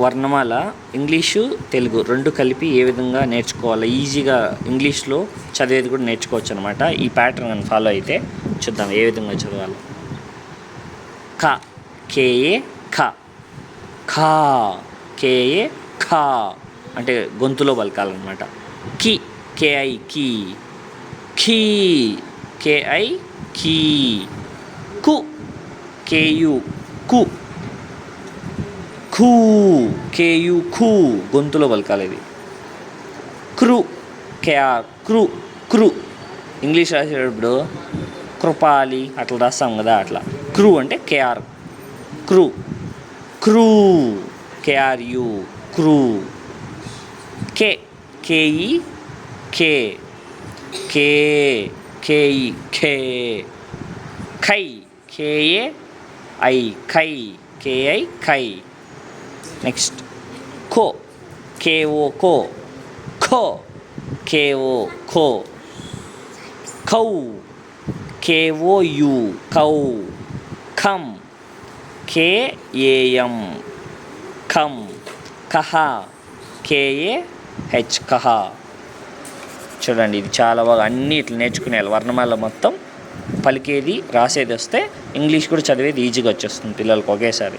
వర్ణమాల English Telugu రెండు కలిపి ఏ విధంగా నేర్చుకోవాలో ఈజీగా ఇంగ్లీష్లో చదివేది కూడా నేర్చుకోవచ్చు అనమాట ఈ ప్యాటర్న్ ఫాలో అయితే చూద్దాం ఏ విధంగా చదవాలో. క కేఏ ఖ ఖా కేఏ ఖా అంటే గొంతులో పలకాలన్నమాట. కి కేఐ కీ. ఖీ కేఐ కీ. కు కేయు కు. ఖూ కేయు ఖూ గొంతులో పలకాలి ఇది. క్రు కేఆర్ క్రు క్రు ఇంగ్లీష్ రాసేటప్పుడు కృపాలి అట్లా రాస్తాం కదా అట్లా. క్రూ అంటే కేఆర్ క్రూ క్రూ కేఆర్ యు క్రూ కే కేఈ కే. కే కేఈ ఖే ఖై కేఏ ఐ ఖై కేఐ ఖై. నెక్స్ట్ ఖో కేఓ ఖో ఖో కేఓ ఖో ఖౌ కేఓ యు కౌ ఖం కేఏఎం ఖం కహ కేఏ హెచ్ కహ చూడండి ఇది చాలా బాగా అన్ని ఇట్లా నేర్చుకునేయాలి వర్ణమాల మొత్తం పలికేది రాసేది వస్తే ఇంగ్లీష్ కూడా చదివేది ఈజీగా వచ్చేస్తుంది పిల్లలకు ఒకేసారి.